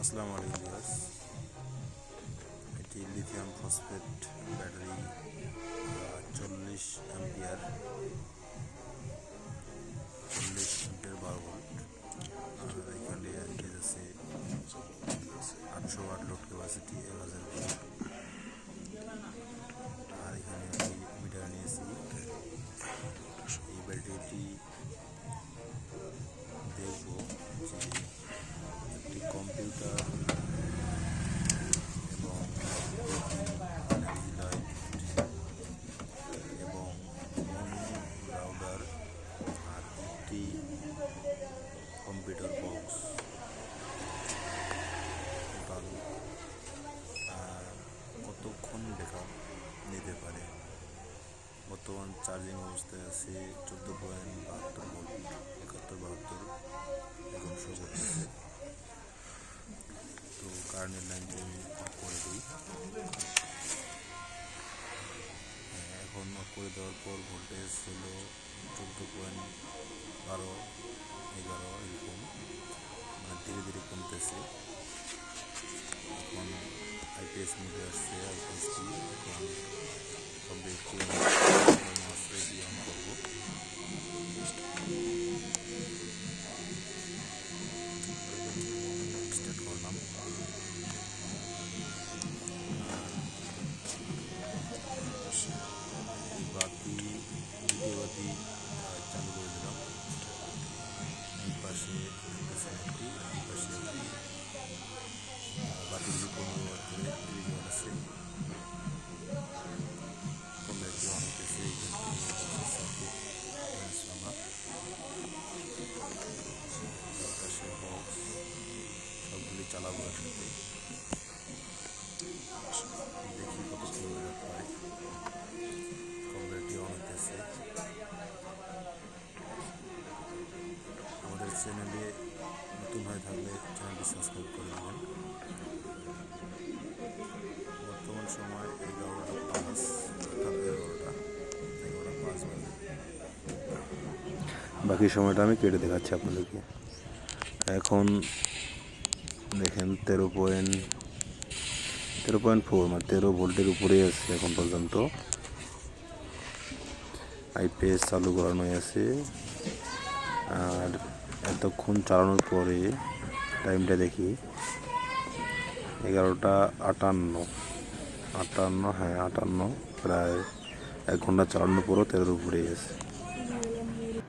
আসসালামু আলাইকুম ভিউয়ার্স এটি লিথিয়াম ফসফেট ব্যাটারি চল্লিশ অ্যাম্পিয়ার চল্লিশ অ্যাম্পিয়ার বারো ভোল্ট আর এখানে এনগেজ আছে আটশো ওয়াট লোড ক্যাপাসিটি কতক্ষণ ব্যাকআপ নিতে পারে? বর্তমান চার্জিং অবস্থায় আছে চোদ্দ পয়েন্ট বাহাত্তর ভোল্ট একাত্তর বাহাত্তর এখন শো তো কারেন্টের লাইনটি আমি অফ করে দিই। হ্যাঁ, এখন অফ করে দেওয়ার পর ভোল্টেজ হলো চোদ্দ পয়েন্ট বারো এগারো এরকম। মানে ধীরে ধীরে কমতেছে। আইপিএস মোডে আসছে আইপিএসটি এখন চালাবো একসাথে দেখি কত আমাদের চ্যানেলে নতুন হয়ে থাকলে চ্যানেলটি সাবস্ক্রাইব করে দেবেন বর্তমান সময় এগারোটা পাঁচ অর্থাৎ পাঁচ বাজে বাকি সময়টা আমি কেটে দেখাচ্ছি আপনাদেরকে। এখন দেখেন তেরো পয়েন্ট তেরো পয়েন্ট ফোর মানে তেরো ভোল্টের উপরেই আছে এখন পর্যন্ত। আইপিএস চালু করানো আছে। আর এতক্ষণ চালানোর পরে টাইমটা দেখি। এগারোটা আটান্ন। আটান্ন হ্যাঁ আটান্ন, প্রায় এক ঘণ্টা চালানোর পরও তেরোর উপরেই আছে।